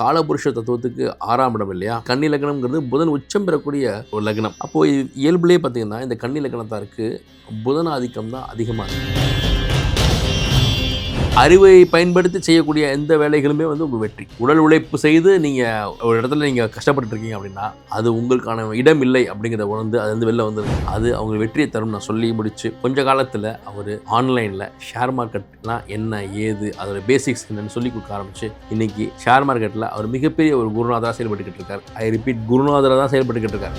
காலபுருஷ தத்துவத்துக்கு ஆறாம் இடம் இல்லையா? கன்னி லக்னம்ங்கிறது புதன் உச்சம் பெறக்கூடிய ஒரு லக்னம். அப்போது இயல்புலேயே பார்த்தீங்கன்னா இந்த கன்னி லக்னத்தாருக்கு புதன் ஆதிக்கம் தான் அதிகமாக இருக்குது அறிவை பயன்படுத்தி செய்யக்கூடிய எந்த வேலைகளுமே வந்து உங்கள் வெற்றி. உடல் உழைப்பு செய்து நீங்கள் ஒரு இடத்துல நீங்கள் கஷ்டப்பட்டு இருக்கீங்க அப்படின்னா அது உங்களுக்கான இடம் இல்லை அப்படிங்கிறத உணர்ந்து அது வந்து வெளில வந்துருக்கு அது அவங்க வெற்றியை தரும் நான் சொல்லி முடிச்சு கொஞ்ச காலத்தில் அவர் ஆன்லைனில் ஷேர் மார்க்கெட்லாம் என்ன ஏது அதோட பேசிக்ஸ் என்னன்னு சொல்லி கொடுக்க ஆரம்பிச்சு இன்னைக்கு ஷேர் மார்க்கெட்டில் அவர் மிகப்பெரிய ஒரு குருநாதராக செயல்பட்டுக்கிட்டு இருக்கார். ஐ ரிப்பீட் குருநாதராக தான் செயல்பட்டுக்கிட்டு இருக்கார்.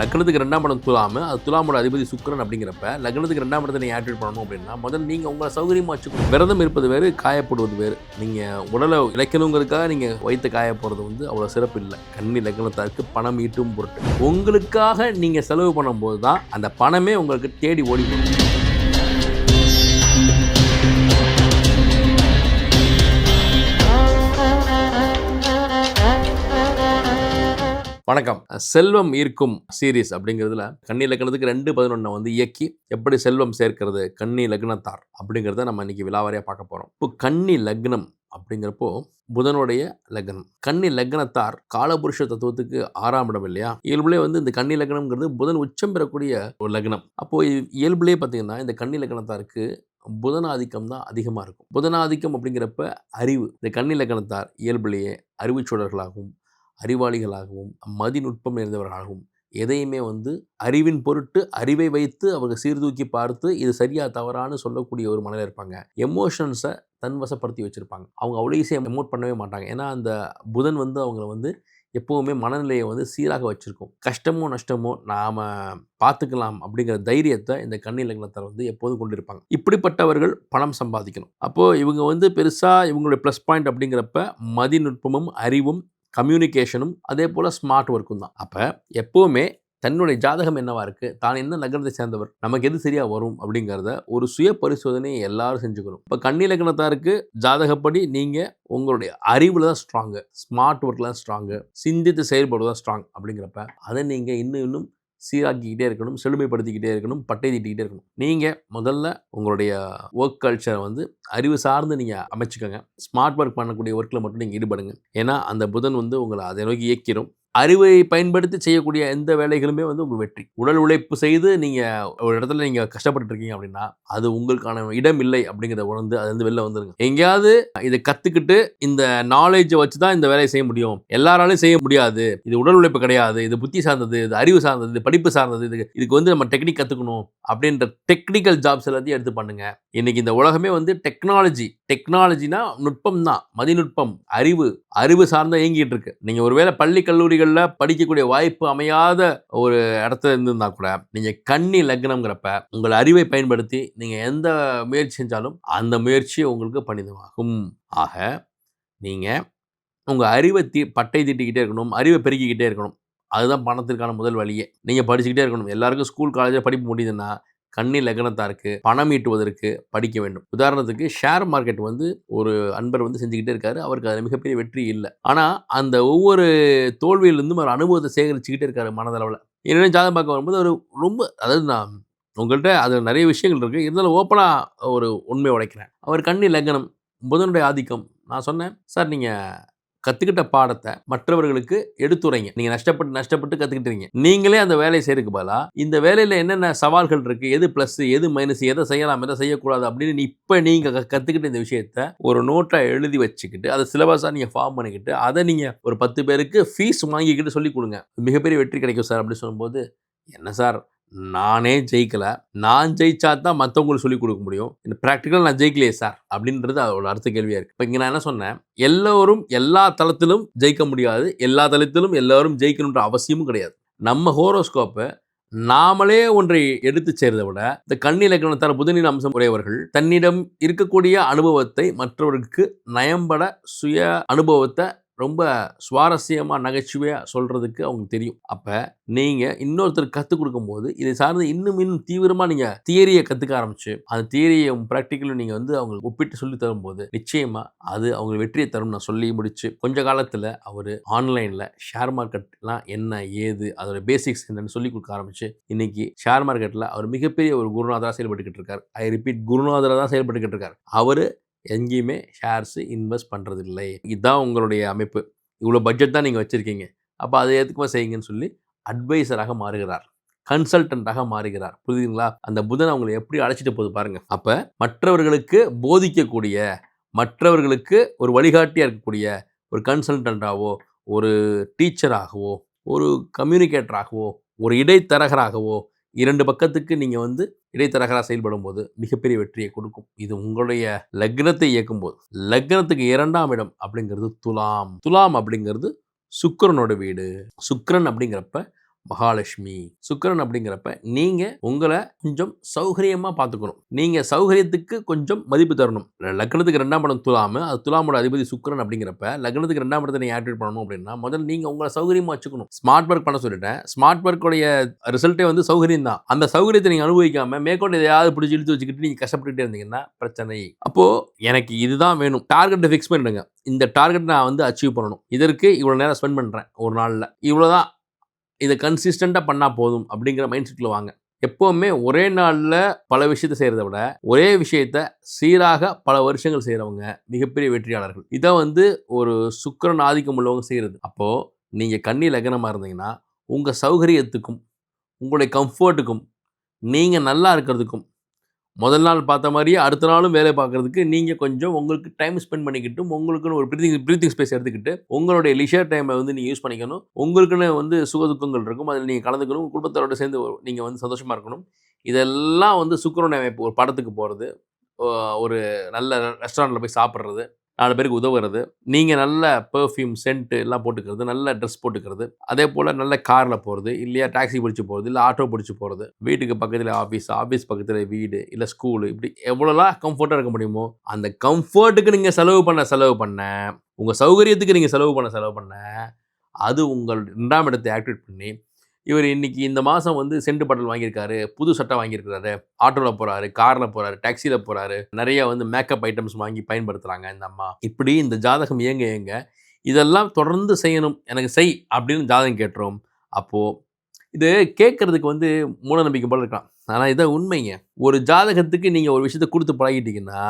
லக்னத்துக்கு ரெண்டாம் இடம் துலாமு. அது துலாமோட அதிபதி சுக்கரன் அப்படிங்கிறப்ப லக்னத்துக்கு ரெண்டாம் இடத்தை நீங்கள் ஆக்டிவேட் பண்ணணும் அப்படின்னா முதல்ல நீங்கள் உங்களை சௌகரியமாக வச்சுக்கணும். விரதம் இருப்பது வேறு காயப்படுவது வேறு. நீங்கள் உடலை இழைக்கணுங்கிறதுக்காக நீங்கள் வைத்து காய போகிறது வந்து அவ்வளோ சிறப்பு இல்லை. கண்ணி லக்னத்தாருக்கு பணம் ஈட்டும் பொருட்டு. உங்களுக்காக நீங்கள் செலவு பண்ணும்போது தான் அந்த பணமே உங்களுக்கு தேடி ஓடி போகும். வணக்கம். செல்வம் ஈர்க்கும் சீரீஸ் அப்படிங்கிறதுல கன்னி லக்னத்துக்கு ரெண்டு பதினொன்றை வந்து இயக்கி எப்படி செல்வம் சேர்க்கிறது கன்னி லக்னத்தார் அப்படிங்கிறத நம்ம இன்னைக்கு விழாவாரியாக பார்க்க போகிறோம் இப்போ கன்னி லக்னம் அப்படிங்கிறப்போ புதனுடைய லக்னம். கன்னி லக்னத்தார் காலபுருஷ தத்துவத்துக்கு ஆறாம் இடம் இல்லையா? இயல்புலே வந்து இந்த கன்னி லக்னம்ங்கிறது புதன் உச்சம் பெறக்கூடிய ஒரு லக்னம். அப்போ இயல்புலேயே இயல்புலே பார்த்தீங்கன்னா இந்த கன்னி லக்னத்தாருக்கு புதனாதிக்கம் தான் அதிகமாக இருக்கும். புதனாதிக்கம் அப்படிங்கிறப்ப அறிவு. இந்த கன்னி லக்னத்தார் இயல்புலேயே அறிவுச்சூழர்களாகவும் அறிவாளிகளாகவும் மதிநுட்பம் நிறைந்தவர்களாகவும் எதையுமே வந்து அறிவின் பொருட்டு அறிவை வைத்து அவங்க சீர்தூக்கி பார்த்து இது சரியா தவறான்னு சொல்லக்கூடிய ஒரு மனதில் இருப்பாங்க. எமோஷன்ஸை தன்வசப்படுத்தி வச்சுருப்பாங்க. அவங்க அவ்வளோ ஈஸியாக எமோட் பண்ணவே மாட்டாங்க. ஏன்னா அந்த புதன் வந்து அவங்கள வந்து எப்போவுமே மனநிலையை வந்து சீராக வச்சுருக்கும். கஷ்டமோ நஷ்டமோ நாம் பார்த்துக்கலாம் அப்படிங்கிற தைரியத்தை இந்த கன்னி வந்து எப்போதும் கொண்டிருப்பாங்க. இப்படிப்பட்டவர்கள் பணம் சம்பாதிக்கணும். அப்போது இவங்க வந்து பெருசாக இவங்களுடைய ப்ளஸ் பாயிண்ட் அப்படிங்கிறப்ப மதிநுட்பமும் அறிவும் கம்யூனிகேஷனும் அதே போல் ஸ்மார்ட் ஒர்க்கும் தான். அப்போ எப்போவுமே தன்னுடைய ஜாதகம் என்னவா இருக்குது தான் என்ன நகரத்தை சேர்ந்தவர்? நமக்கு எது சரியாக வரும்? அப்படிங்கிறத ஒரு சுய பரிசோதனையை எல்லாரும் செஞ்சுக்கணும். இப்போ கண்ணி லக்னத்தாருக்கு ஜாதகப்படி நீங்கள் உங்களுடைய அறிவில் தான் ஸ்ட்ராங்கு ஸ்மார்ட் ஒர்க்கில் தான் ஸ்ட்ராங்கு சிந்தித்து செயல்படுவது ஸ்ட்ராங் அப்படிங்கிறப்ப அதை நீங்கள் இன்னும் இன்னும் சீராக்கிக்கிட்டே இருக்கணும் செழுமைப்படுத்திக்கிட்டே இருக்கணும் பட்டை தீட்டிக்கிட்டே இருக்கணும். நீங்கள் முதல்ல உங்களுடைய ஒர்க் கல்ச்சரை வந்து அறிவு சார்ந்து நீங்கள் அமைச்சுக்கோங்க. ஸ்மார்ட் ஒர்க் பண்ணக்கூடிய ஒர்க்கில் மட்டும் நீங்கள் ஈடுபடுங்க. ஏன்னா அந்த புதன் வந்து உங்களை அதை நோக்கி இயக்கிடும் அறிவை பயன்படுத்தி செய்யக்கூடிய எந்த வேலைகளுமே வந்து உங்கள் வெற்றி. உடல் உழைப்பு செய்து நீங்கள் ஒரு இடத்துல நீங்கள் கஷ்டப்பட்டு இருக்கீங்க அப்படின்னா அது உங்களுக்கான இடம் இல்லை அப்படிங்கிறத உணர்ந்து அது வந்து வெளில வந்துருங்க. எங்கேயாவது இதை கற்றுக்கிட்டு இந்த நாலேஜை வச்சு தான் இந்த வேலையை செய்ய முடியும். எல்லாராலையும் செய்ய முடியாது. இது உடல் உழைப்பு கிடையாது. இது புத்தி சார்ந்தது இது அறிவு சார்ந்தது இது படிப்பு சார்ந்தது இது இதுக்கு வந்து நம்ம டெக்னிக் கற்றுக்கணும் அப்படின்ற டெக்னிக்கல் ஜாப்ஸ் எல்லாத்தையும் எடுத்து பண்ணுங்க. இன்னைக்கு இந்த உலகமே வந்து டெக்னாலஜி டெக்னாலஜினா நுட்பம் தான். மதிநுட்பம் அறிவு அறிவு சார்ந்த இயங்கிட்டு இருக்கு நீங்கள் ஒருவேளை பள்ளி கல்லூரிகள் கல்லூரிகளில் படிக்கக்கூடிய வாய்ப்பு அமையாத ஒரு இடத்துல இருந்திருந்தா கூட நீங்கள் கண்ணி லக்னம்ங்கிறப்ப உங்கள் அறிவை பயன்படுத்தி நீங்கள் எந்த முயற்சி செஞ்சாலும் அந்த முயற்சி உங்களுக்கு பணிதமாகும். ஆக நீங்கள் உங்கள் அறிவை தீ பட்டை தீட்டிக்கிட்டே இருக்கணும் அறிவை பெருக்கிக்கிட்டே இருக்கணும். அதுதான் பணத்திற்கான முதல் வழியே. நீங்கள் படிச்சுக்கிட்டே இருக்கணும். எல்லாருக்கும் ஸ்கூல் காலேஜில் படிப்பு முடியுதுன்னா கன்னி லக்னத்தாருக்கு பணம் ஈட்டுவதற்கு படிக்க வேண்டும். உதாரணத்துக்கு ஷேர் மார்க்கெட் வந்து ஒரு அன்பர் வந்து செஞ்சுக்கிட்டே இருக்காரு. அவருக்கு அதில் மிகப்பெரிய வெற்றி இல்லை. ஆனால் அந்த ஒவ்வொரு தோல்வியிலிருந்தும் அவர் அனுபவத்தை சேகரிச்சுக்கிட்டே இருக்காரு மனதளவில். என்னென்ன ஜாதகம் பார்க்க வரும்போது அவர் ரொம்ப அதாவது நான் உங்கள்கிட்ட அதில் நிறைய விஷயங்கள் இருக்குது இருந்தாலும் ஓப்பனாக ஒரு உண்மை உடைக்கிறேன். அவர் கன்னி லக்னம் புதனுடைய ஆதிக்கம். நான் சொன்னேன் சார் நீங்கள் கற்றுக்கிட்ட பாடத்தை மற்றவர்களுக்கு எடுத்துரைங்க. நீங்கள் நஷ்டப்பட்டு நஷ்டப்பட்டு கற்றுக்கிட்டீங்க நீங்களே அந்த வேலையை செய்யறதுக்கு பதிலாக இந்த வேலையில் என்னென்ன சவால்கள் இருக்குது எது ப்ளஸ் எது மைனஸ் எதை செய்யலாம் எதை செய்யக்கூடாது அப்படின்னு இப்போ நீங்கள் கற்றுக்கிட்ட இந்த விஷயத்த ஒரு நோட்டை எழுதி வச்சுக்கிட்டு அதை சிலபஸாக நீங்கள் ஃபார்ம் பண்ணிக்கிட்டு அதை நீங்கள் ஒரு பத்து பேருக்கு ஃபீஸ் வாங்கிக்கிட்டு சொல்லிக் கொடுங்க. மிகப்பெரிய வெற்றி கிடைக்கும் சார் அப்படின்னு சொல்லும்போது என்ன சார் நானே ஜெயிக்கலை. நான் ஜெயிச்சா தான் மற்றவங்களுக்கு சொல்லிக் கொடுக்க முடியும். இந்த ப்ராக்டிக்கல் நான் ஜெயிக்கலையே சார் அப்படின்றது அதோட அடுத்த கேள்வியாக இருக்குது இப்போ இங்கே நான் என்ன சொன்னேன்? எல்லோரும் எல்லா தளத்திலும் ஜெயிக்க முடியாது. எல்லா தளத்திலும் எல்லோரும் ஜெயிக்கணுன்ற அவசியமும் கிடையாது. நம்ம ஹோரோஸ்கோப்பை நாமளே ஒன்றை எடுத்து சேர்றதை விட இந்த கண்ணி இலக்கணத்தார் புதனின் அம்சம் உடையவர்கள் தன்னிடம் இருக்கக்கூடிய அனுபவத்தை மற்றவர்களுக்கு நயம்பட சுய அனுபவத்தை ரொம்ப சுவாரஸ்யமாக நகைச்சுவையாக சொல்கிறதுக்கு அவங்களுக்கு தெரியும். அப்போ நீங்கள் இன்னொருத்தர் கற்றுக் கொடுக்கும்போது இதை சார்ந்து இன்னும் இன்னும் தீவிரமாக நீங்கள் தியரியை கற்றுக்க ஆரம்பிச்சு அந்த தியரியை ப்ராக்டிக்கலும் நீங்கள் வந்து அவங்களுக்கு ஒப்பிட்டு சொல்லி தரும்போது நிச்சயமாக அது அவங்க வெற்றியை தரும் நான் சொல்லி முடிச்சு கொஞ்ச காலத்தில் அவர் ஆன்லைனில் ஷேர் மார்க்கெட்லாம் என்ன ஏது அதோட பேசிக்ஸ் என்னன்னு சொல்லி கொடுக்க ஆரம்பிச்சு இன்னைக்கு ஷேர் மார்க்கெட்டில் அவர் மிகப்பெரிய ஒரு குருநாதராக செயல்பட்டுக்கிட்டு இருக்கார். ஐ ரிப்பீட் குருநாதராக தான் செயல்பட்டுக்கிட்டு இருக்கார். அவர் எங்கேயுமே ஷேர்ஸு இன்வெஸ்ட் பண்ணுறதில்லை இதுதான் உங்களுடைய அமைப்பு. இவ்வளோ பட்ஜெட் தான் நீங்கள் வச்சுருக்கீங்க. அப்போ அதை எதுக்குமா செய்யுங்கன்னு சொல்லி அட்வைசராக மாறுகிறார். கன்சல்டண்ட்டாக மாறுகிறார். புரியுதுங்களா? அந்த புதன் அவங்களை எப்படி அழைச்சிட்டு போகுது பாருங்கள் அப்போ மற்றவர்களுக்கு போதிக்கக்கூடிய மற்றவர்களுக்கு ஒரு வழிகாட்டியாக இருக்கக்கூடிய ஒரு கன்சல்டண்ட்டாகவோ ஒரு டீச்சராகவோ ஒரு கம்யூனிகேட்டராகவோ ஒரு இடைத்தரகராகவோ இரண்டு பக்கத்துக்கு நீங்கள் வந்து இடைத்தரகராக செயல்படும் போது மிகப்பெரிய வெற்றியை கொடுக்கும். இது உங்களுடைய லக்னத்தை இயக்கும் போது லக்னத்துக்கு இரண்டாம் இடம் அப்படிங்கிறது துலாம். துலாம் அப்படிங்கிறது சுக்கரனோட வீடு. சுக்கரன் அப்படிங்கிறப்ப மகாலட்சுமி சுக்கரன் அப்படிங்கிறப்ப நீங்கள் உங்களை கொஞ்சம் சௌகரியமாக பார்த்துக்கணும். நீங்கள் சௌகரியத்துக்கு கொஞ்சம் மதிப்பு தரணும். லக்னத்துக்கு ரெண்டாம் படம் துலாமு. அது துலாமோட அதிபதி சுக்கரன் அப்படிங்கிறப்ப லக்னத்துக்கு ரெண்டாம் படத்தை நீங்கள் ஆக்டிவேட் பண்ணணும் அப்படின்னா முதல்ல நீங்கள் உங்களை சௌகரியமாக வச்சுக்கணும். ஸ்மார்ட் ஒர்க் பண்ண சொல்லிட்டேன். ஸ்மார்ட் ஒர்க்குடைய ரிசல்ட்டே வந்து சௌகரியம் தான். அந்த சௌகரியத்தை நீங்கள் அனுபவிக்காம மேற்கொண்டு எதையாவது பிடிச்சி இழுத்து வச்சுக்கிட்டு நீங்கள் கஷ்டப்பட்டுட்டே இருந்தீங்கன்னா பிரச்சனை. அப்போது எனக்கு இதுதான் வேணும். டார்கெட்டை ஃபிக்ஸ் பண்ணிடுங்க. இந்த டார்கெட் நான் வந்து அச்சீவ் பண்ணணும். இதற்கு இவ்வளோ நேரம் ஸ்பெண்ட் பண்ணுறேன் ஒரு நாளில். இவ்வளோ தான் இதை கன்சிஸ்டண்ட்டாக பண்ணால் போதும் அப்படிங்கிற மைண்ட் செட்டில் வாங்க. எப்போவுமே ஒரே நாளில் பல விஷயத்தை செய்கிறத விட ஒரே விஷயத்த சீராக பல வருஷங்கள் செய்கிறவங்க மிகப்பெரிய வெற்றியாளர்கள். இதை வந்து ஒரு சுக்கரன் ஆதிக்கம் உள்ளவங்க செய்கிறது அப்போது நீங்கள் கண்ணி லக்னமாக இருந்தீங்கன்னா உங்கள் சௌகரியத்துக்கும் உங்களுடைய கம்ஃபர்ட்டுக்கும் நீங்கள் நல்லா இருக்கிறதுக்கும் முதல் நாள் பார்த்த மாதிரியே அடுத்த நாளும் வேலை பார்க்குறதுக்கு நீங்கள் கொஞ்சம் உங்களுக்கு டைம் ஸ்பெண்ட் பண்ணிக்கிட்டும் உங்களுக்குன்னு ஒரு ப்ரீத்திங் ப்ரீத்திங் ஸ்பேஸ் எடுத்துக்கிட்டு உங்களுடைய லிஷர் டைமை வந்து நீங்கள் யூஸ் பண்ணிக்கணும். உங்களுக்குன்னு வந்து சுகதுக்கங்கள் இருக்கும். அதில் நீங்கள் கலந்துக்கணும். குடும்பத்தோட சேர்ந்து நீங்கள் வந்து சந்தோஷமாக இருக்கணும். இதெல்லாம் வந்து சுக்கரனுடைய அமைப்பு ஒரு படத்துக்கு போகிறது ஒரு நல்ல ரெஸ்டாரண்ட்டில் போய் சாப்பிட்றது நாலு பேருக்கு உதவுறது நீங்கள் நல்ல பெர்ஃப்யூம் சென்ட்டு எல்லாம் போட்டுக்கிறது நல்ல ட்ரெஸ் போட்டுக்கிறது. அதே போல் நல்ல காரில் போகிறது இல்லையா டாக்ஸி பிடிச்சி போகிறது இல்லை ஆட்டோ பிடிச்சி போகிறது வீட்டுக்கு பக்கத்தில் ஆஃபீஸ் ஆஃபீஸ் பக்கத்தில் வீடு இல்லை ஸ்கூலு இப்படி எவ்வளோலாம் கம்ஃபர்ட்டாக இருக்க முடியுமோ அந்த கம்ஃபர்ட்டுக்கு நீங்கள் செலவு பண்ண செலவு பண்ண உங்கள் சௌகரியத்துக்கு நீங்கள் செலவு பண்ண செலவு பண்ண அது உங்கள் ரெண்டாம் இடத்தை ஆக்டிவேட் பண்ணி இவர் இன்னைக்கு இந்த மாதம் வந்து சென்ட் பட்டல் வாங்கியிருக்காரு புது சட்டை வாங்கியிருக்காரு ஆட்டோவில் போகிறாரு காரில் போகிறாரு டாக்ஸியில் போகிறாரு நிறைய வந்து மேக்கப் ஐட்டம்ஸ் வாங்கி பயன்படுத்துகிறாங்க இந்த அம்மா. இப்படி இந்த ஜாதகம் இயங்க இயங்க இதெல்லாம் தொடர்ந்து செய்யணும் எனக்கு செய் அப்படின்னு ஜாதகம் கேட்டுரும். அப்போது இது கேட்குறதுக்கு வந்து மூடநம்பிக்கை போல இருக்கலாம் ஆனால் இதான் உண்மைங்க. ஒரு ஜாதகத்துக்கு நீங்கள் ஒரு விஷயத்தை கொடுத்து பழகிட்டீங்கன்னா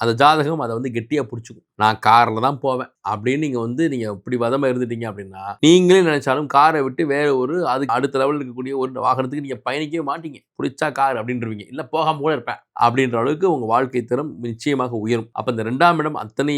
அந்த ஜாதகம் அதை வந்து கெட்டியாக பிடிச்சிக்கும். நான் காரில் தான் போவேன். அப்படின்னு நீங்கள் வந்து நீங்கள் இப்படி வதமாக இருந்துட்டீங்க அப்படின்னா நீங்களே நினைச்சாலும் காரை விட்டு வேற ஒரு அதுக்கு அடுத்த லெவலில் இருக்கக்கூடிய ஒரு வாகனத்துக்கு நீங்கள் பயணிக்கவே மாட்டீங்க. பிடிச்சா கார் அப்படின்றவீங்க. இல்லை போகாமல் கூட இருப்பேன். அப்படின்ற அளவுக்கு உங்கள் வாழ்க்கை தரம் நிச்சயமாக உயரும். அப்போ இந்த ரெண்டாம் இடம் அத்தனை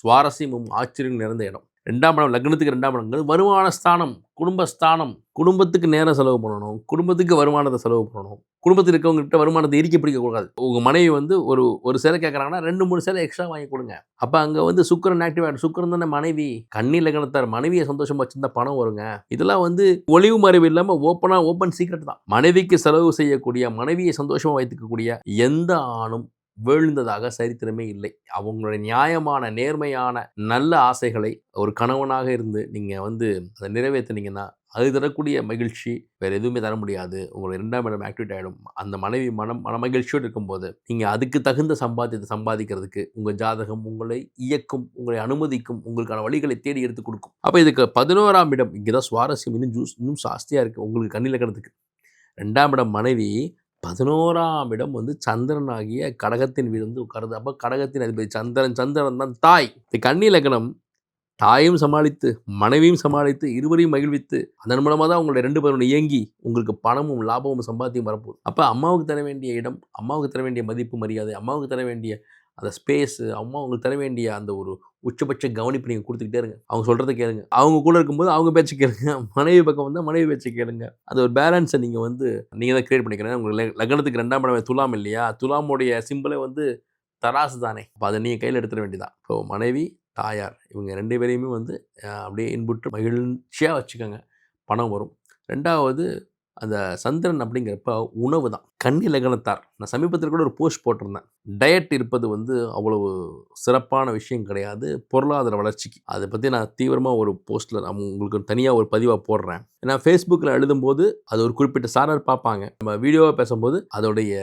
சுவாரஸ்யமும் ஆச்சரியம் நிறைந்த இடம். ரெண்டாம் இடம் லக்னத்துக்கு ரெண்டாம் இடங்கிறது வருமான ஸ்தானம் குடும்பஸ்தானம் குடும்பத்துக்கு நேரம் செலவு பண்ணணும் குடும்பத்துக்கு வருமானத்தை செலவு பண்ணணும். குடும்பத்தில் இருக்கவங்ககிட்ட வருமானத்தை இறுக்கி பிடிக்கக்கூடாது உங்கள் மனைவி வந்து ஒரு ஒரு சேலை கேட்குறாங்கன்னா ரெண்டு மூணு சேலை எக்ஸ்ட்ரா வாங்கி கொடுங்க. அப்போ அங்கே வந்து சுக்கரன் ஆக்டிவ் ஆகிடும் சுக்கரன் தானே மனைவி. கண்ணி லக்னத்தார் மனைவியை சந்தோஷமாக வச்சிருந்தா பணம் வருங்க. இதெல்லாம் வந்து ஒளிவு மறைவு இல்லாமல் ஓப்பனாக ஓப்பன் சீக்ரெட் தான். மனைவிக்கு செலவு செய்யக்கூடிய மனைவியை சந்தோஷமாக வைத்துக்கக்கூடிய எந்த ஆணும் வீழ்ந்ததாக சரித்திரமே இல்லை. அவங்களுடைய நியாயமான நேர்மையான நல்ல ஆசைகளை ஒரு கணவனாக இருந்து நீங்கள் வந்து அதை நிறைவேற்றினீங்கன்னா அது தரக்கூடிய மகிழ்ச்சி வேறு எதுவுமே தர முடியாது. உங்களுடைய ரெண்டாம் இடம் ஆக்டிவேட் ஆகிடும் அந்த மனைவி மனம் மன மகிழ்ச்சியோடு இருக்கும்போது நீங்கள் அதுக்கு தகுந்த சம்பாத்தியத்தை சம்பாதிக்கிறதுக்கு உங்கள் ஜாதகம் உங்களை இயக்கும் உங்களை அனுமதிக்கும் உங்களுக்கான வழிகளை தேடி எடுத்து கொடுக்கும். அப்போ இதுக்கு பதினோராம் இடம் இங்கே தான் சுவாரஸ்யம் இன்னும் ஜூஸ் இன்னும் சாஸ்தியாக இருக்குது உங்களுக்கு கண்ணில் கிடந்துக்கு ரெண்டாம் இடம் மனைவி பதினோராம் இடம் வந்து சந்திரன் ஆகிய கடகத்தின் வீடு வந்து உட்காருது அப்போ கடகத்தின் அதிபதி சந்திரன் சந்திரன் தான் தாய். இந்த கன்னி லக்னம் தாயும் சமாளித்து மனைவியும் சமாளித்து இருவரையும் மகிழ்வித்து அதன் மூலமாக தான் உங்களுடைய ரெண்டு பேரும் இயங்கி உங்களுக்கு பணமும் லாபமும் சம்பாத்தியம் வரப்போகுது. அப்போ அம்மாவுக்கு தர வேண்டிய இடம் அம்மாவுக்கு தர வேண்டிய மதிப்பு மரியாதை அம்மாவுக்கு தர வேண்டிய அந்த ஸ்பேஸு அம்மா அவங்களுக்கு தர வேண்டிய அந்த ஒரு உச்சபட்ச கவனிப்பு நீங்கள் கொடுத்துக்கிட்டே இருங்க. அவங்க சொல்கிறத கேளுங்க. அவங்க கூட இருக்கும்போது அவங்க பேச்சு கேளுங்க. மனைவி பக்கம் வந்தால் மனைவி பேச்சு கேளுங்க. அந்த ஒரு பேலன்ஸை நீங்கள் வந்து நீங்கள் தான் கிரியேட் பண்ணிக்கிறேன் உங்களுக்கு லக்னத்துக்கு ரெண்டாம் இடம் துலாம் இல்லையா? துலாமுடைய சிம்பிளே வந்து தராசு தானே. அப்போ அதை நீங்கள் கையில் எடுத்துட வேண்டியதான் ஸோ மனைவி தாயார் இவங்க ரெண்டு பேரையுமே வந்து அப்படியே இன்புட்டு மகிழ்ச்சியாக வச்சுக்கோங்க. பணம் வரும். ரெண்டாவது அந்த சந்திரன் அப்படிங்கிறப்ப உணவு தான். கன்னி லக்னத்தார் நான் சமீபத்தில் கூட ஒரு போஸ்ட் போட்டிருந்தேன். டயட் இருப்பது வந்து அவ்வளவு சிறப்பான விஷயம் கிடையாது. பொருளாதார வளர்ச்சிக்கு. அதை பற்றி நான் தீவிரமாக ஒரு போஸ்ட்டில் நான் உங்களுக்கு தனியாக ஒரு பதிவாக போடுறேன். ஏன்னா ஃபேஸ்புக்கில் எழுதும்போது அது ஒரு குறிப்பிட்ட சாரர் பார்ப்பாங்க. நம்ம வீடியோவாக பேசும்போது அதோடைய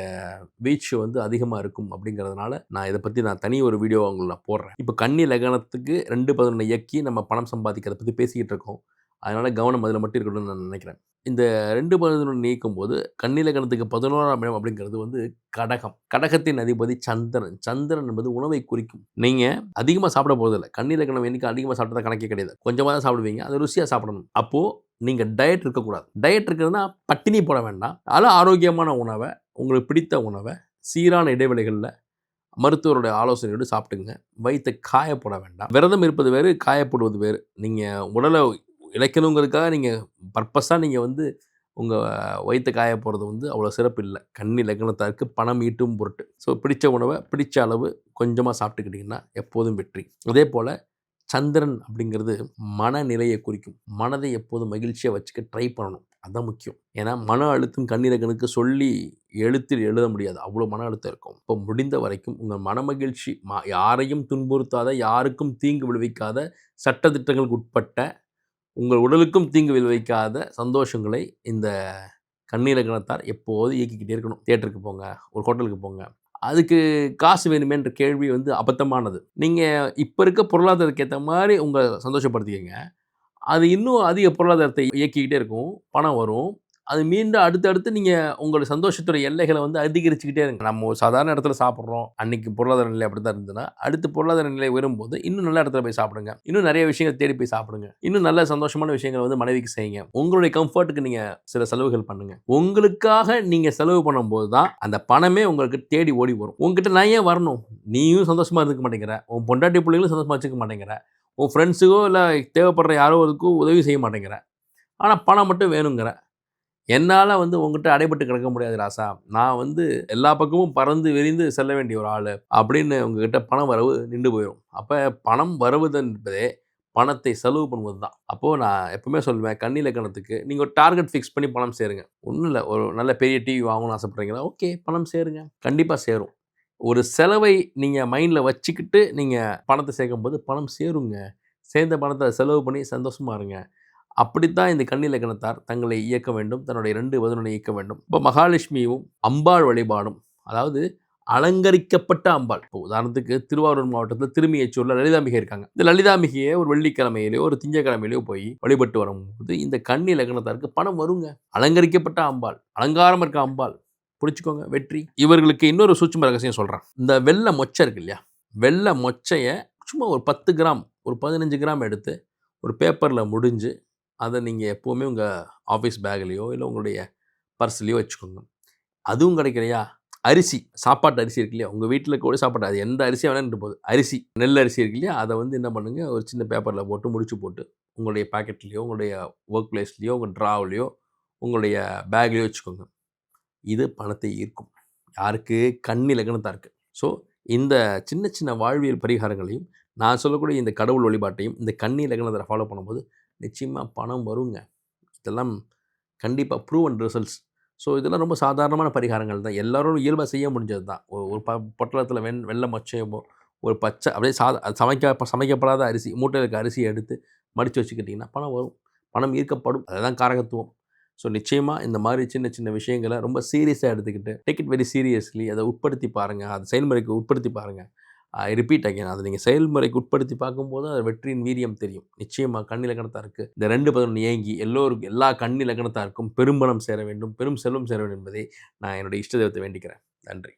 வீச் வந்து அதிகமாக இருக்கும் அப்படிங்கிறதுனால நான் இதை பற்றி நான் தனி ஒரு வீடியோ உங்களை போடுறேன். இப்போ கன்னி லக்னத்துக்கு ரெண்டு பதினொன்று இயக்கி நம்ம பணம் சம்பாதிக்கிறத பற்றி பேசிக்கிட்டு இருக்கோம். அதனால் கவனம் அதில் மட்டும் இருக்கணும்னு நான் நினைக்கிறேன். இந்த ரெண்டு பதினொன்று நீக்கும் போது கண்ணிலக்கணத்துக்கு பதினோராம் இடம் அப்படிங்கிறது வந்து கடகம். கடகத்தின் அதிபதி சந்திரன். சந்திரன் என்பது உணவை குறிக்கும். நீங்கள் அதிகமாக சாப்பிட போதில்லை கண்ணிலக்கணம் என்றைக்கு அதிகமாக சாப்பிட்டதா கணக்கே கிடையாது. கொஞ்சமாக தான் சாப்பிடுவீங்க. அது ருசியாக சாப்பிடணும். அப்போது நீங்கள் டயட் இருக்கக்கூடாது. டயட் இருக்கிறதுனா பட்டினி போட வேண்டாம். அதில் ஆரோக்கியமான உணவை உங்களுக்கு பிடித்த உணவை சீரான இடைவெளிகளில் மருத்துவருடைய ஆலோசனையோடு சாப்பிட்டுங்க வயிற்றை காயப்பட வேண்டாம். விரதம் இருப்பது வேறு காயப்படுவது வேறு. நீங்கள் உடலை இழைக்கணுங்கிறதுக்காக நீங்கள் பர்பஸாக நீங்கள் வந்து உங்கள் வயிற்று காய போகிறது வந்து அவ்வளோ சிறப்பு இல்லை. கண்ணி லக்னத்தாருக்கு பணம் ஈட்டும் பொருட்டு. ஸோ பிடித்த உணவை பிடித்த அளவு கொஞ்சமாக சாப்பிட்டுக்கிட்டிங்கன்னா எப்போதும் வெற்றி. அதே போல் சந்திரன் அப்படிங்கிறது மனநிலையை குறிக்கும். மனதை எப்போதும் மகிழ்ச்சியாக வச்சுக்க ட்ரை பண்ணணும். அதுதான் முக்கியம். ஏன்னா மன அழுத்தம் கண்ணிலக்கனுக்கு சொல்லி எழுத்தில் எழுத முடியாது. அவ்வளோ மன அழுத்தம் இருக்கும். இப்போ முடிந்த வரைக்கும் உங்கள் மன மகிழ்ச்சி யாரையும் துன்புறுத்தாத யாருக்கும் தீங்கு விளைவிக்காத சட்டத்திட்டங்களுக்கு உட்பட்ட உங்கள் உடலுக்கும் தீங்கு விளைவிக்காத சந்தோஷங்களை இந்த கண்ணீரகணத்தார் எப்போதும் இயக்கிக்கிட்டே இருக்கணும். தேட்டருக்கு போங்க ஒரு ஹோட்டலுக்கு போங்க. அதுக்கு காசு வேணுமேன்ற கேள்வி வந்து அபத்தமானது. நீங்கள் இப்போ இருக்க பொருளாதாரத்துக்கு ஏற்ற மாதிரி உங்களை சந்தோஷப்படுத்திக்கங்க. அது இன்னும் அதிக பொருளாதாரத்தை இயக்கிக்கிட்டே இருக்கும். பணம் வரும். அது மீண்டும் அடுத்தடுத்து நீங்கள் உங்களை சந்தோஷத்துடைய எல்லைகளை வந்து அதிகரிச்சுக்கிட்டே இருங்க. நம்ம சாதாரண இடத்துல சாப்பிட்றோம். அன்னைக்கு பொருளாதார நிலை அப்படி தான் இருந்ததுன்னா அடுத்து பொருளாதார நிலை உயரும்போது இன்னும் நல்ல இடத்துல போய் சாப்பிடுங்க. இன்னும் நிறைய விஷயங்கள் தேடி போய் சாப்பிடுங்க. இன்னும் நல்ல சந்தோஷமான விஷயங்களை வந்து மனைவிக்கு செய்யுங்க. உங்களுடைய கம்ஃபர்ட்டுக்கு நீங்கள் சில செலவுகள் பண்ணுங்க. உங்களுக்காக நீங்கள் செலவு பண்ணும்போது தான் அந்த பணமே உங்களுக்கு தேடி ஓடி வரும். உங்ககிட்ட நான் ஏன் வரணும்? நீயும் சந்தோஷமாக இருக்க மாட்டேங்கிற. உன் பொண்டாட்டி பிள்ளைங்களும் சந்தோஷமாக வச்சுக்க மாட்டேங்கிற. உன் ஃப்ரெண்ட்ஸுக்கோ இல்லை தேவைப்படுற யாரோ அதுக்கும் உதவி செய்ய மாட்டேங்கிற. ஆனால் பணம் மட்டும் வேணுங்கிற. என்னால் வந்து உங்ககிட்ட அடைபட்டு கிடக்க முடியாது ராசா. நான் வந்து எல்லா பக்கமும் பறந்து விரிந்து செல்ல வேண்டிய ஒரு ஆள் அப்படின்னு உங்ககிட்ட பணம் வரவு நின்று போயிடும் அப்போ பணம் வருவது என்பதே பணத்தை செலவு பண்ணுவது தான். அப்போது நான் எப்பவுமே சொல்லுவேன் கண்ணில கணத்துக்கு நீங்கள் ஒரு டார்கெட் ஃபிக்ஸ் பண்ணி பணம் சேருங்க. ஒன்றும் இல்லை ஒரு நல்ல பெரிய டிவி வாங்கணும்னு ஆசைப்பட்றீங்களா? ஓகே பணம் சேருங்க. கண்டிப்பாக சேரும். ஒரு செலவை நீங்கள் மைண்டில் வச்சுக்கிட்டு நீங்கள் பணத்தை சேர்க்கும்போது பணம் சேருங்க. சேர்ந்த பணத்தை செலவு பண்ணி சந்தோஷமாக இருங்க. அப்படித்தான் இந்த கண்ணிலக்கணத்தார் தங்களை இயக்க வேண்டும். தன்னுடைய ரெண்டு வதனனை இயக்க வேண்டும். இப்போ மகாலட்சுமியும் அம்பாள் வழிபாடும் அதாவது அலங்கரிக்கப்பட்ட அம்பாள். இப்போ உதாரணத்துக்கு திருவாரூர் மாவட்டத்தில் திருமியச்சூரில் லலிதாம்பிகை இருக்காங்க. இந்த லலிதாம்பிகையை ஒரு வெள்ளிக்கிழமையிலேயோ ஒரு திங்கக்கிழமையிலேயோ போய் வழிபட்டு வரும்போது இந்த கன்னி லக்னத்தாருக்கு பணம் வருங்க. அலங்கரிக்கப்பட்ட அம்பாள் அலங்காரம் இருக்க அம்பாள். பிடிச்சிக்கோங்க வெற்றி. இவர்களுக்கு இன்னொரு சூட்சும ரகசியம் சொல்கிறேன் இந்த வெள்ளை மொச்சை இருக்கு இல்லையா? வெள்ளை மொச்சையை சும்மா ஒரு பத்து கிராம் ஒரு பதினஞ்சு கிராம் எடுத்து ஒரு பேப்பரில் முடிஞ்சு அதை நீங்கள் எப்போவுமே உங்கள் ஆஃபீஸ் பேக்லேயோ இல்லை உங்களுடைய பர்ஸ்லேயோ வச்சுக்கோங்க. அதுவும் கிடைக்கலையா? அரிசி சாப்பாட்டு அரிசி இருக்கு இல்லையா? உங்கள் வீட்டில் கூட சாப்பாடு அது எந்த அரிசியாக வேணாலும் போகுது. அரிசி நெல் அரிசி இருக்கு இல்லையா? அதை வந்து என்ன பண்ணுங்கள் ஒரு சின்ன பேப்பரில் போட்டு முடிச்சு போட்டு உங்களுடைய பேக்கெட்லேயோ உங்களுடைய ஒர்க் பிளேஸ்லேயோ உங்கள் ட்ராவ்லேயோ உங்களுடைய பேக்லேயோ வச்சுக்கோங்க. இது பணத்தை ஈர்க்கும். யாருக்கு? கண்ணி லக்னத்தான் இருக்குது ஸோ இந்த சின்ன சின்ன வாழ்வியல் பரிகாரங்களையும் நான் சொல்லக்கூடிய இந்த கடவுள் வழிபாட்டையும் இந்த கண்ணி லக்னத்தை ஃபாலோ பண்ணும்போது நிச்சயமாக பணம் வருங்க. இதெல்லாம் கண்டிப்பாக ப்ரூவ் அண்ட் ரிசல்ட்ஸ் ஸோ இதெல்லாம் ரொம்ப சாதாரணமான பரிகாரங்கள் தான். எல்லோரும் இயல்பாக செய்ய முடிஞ்சது தான் ஒரு ப பொட்டலத்தில் வெண் வெள்ளை மொச்சையமோ ஒரு பச்சை அப்படியே சாத சமைக்க சமைக்கப்படாத அரிசி மூட்டையில் இருக்க அரிசியை எடுத்து மடித்து வச்சுக்கிட்டிங்கன்னா பணம் வரும். பணம் ஈர்க்கப்படும். அதுதான் காரகத்துவம். ஸோ நிச்சயமாக இந்த மாதிரி சின்ன சின்ன விஷயங்களை ரொம்ப சீரியஸாக எடுத்துக்கிட்டு டேக் இட் வெரி சீரியஸ்லி அதை உட்படுத்தி பாருங்கள் அது செயல்முறைக்கு உட்படுத்தி பாருங்கள் ரிப்பீட் அகைன் அதை நீங்கள் செயல்முறைக்கு உட்படுத்தி பார்க்கும்போது அது வெற்றியின் வீரியம் தெரியும். நிச்சயமாக கண்ணி இருக்குது இந்த ரெண்டு பதினொன்று ஏங்கி எல்லோருக்கும் எல்லா கண் இலக்கணத்தாருக்கும் பெரும்பணம் சேர வேண்டும். பெரும் செல்வம் சேர வேண்டும் என்பதை நான் என்னுடைய இஷ்ட தெய்வத்தை வேண்டிக்கிறேன். நன்றி.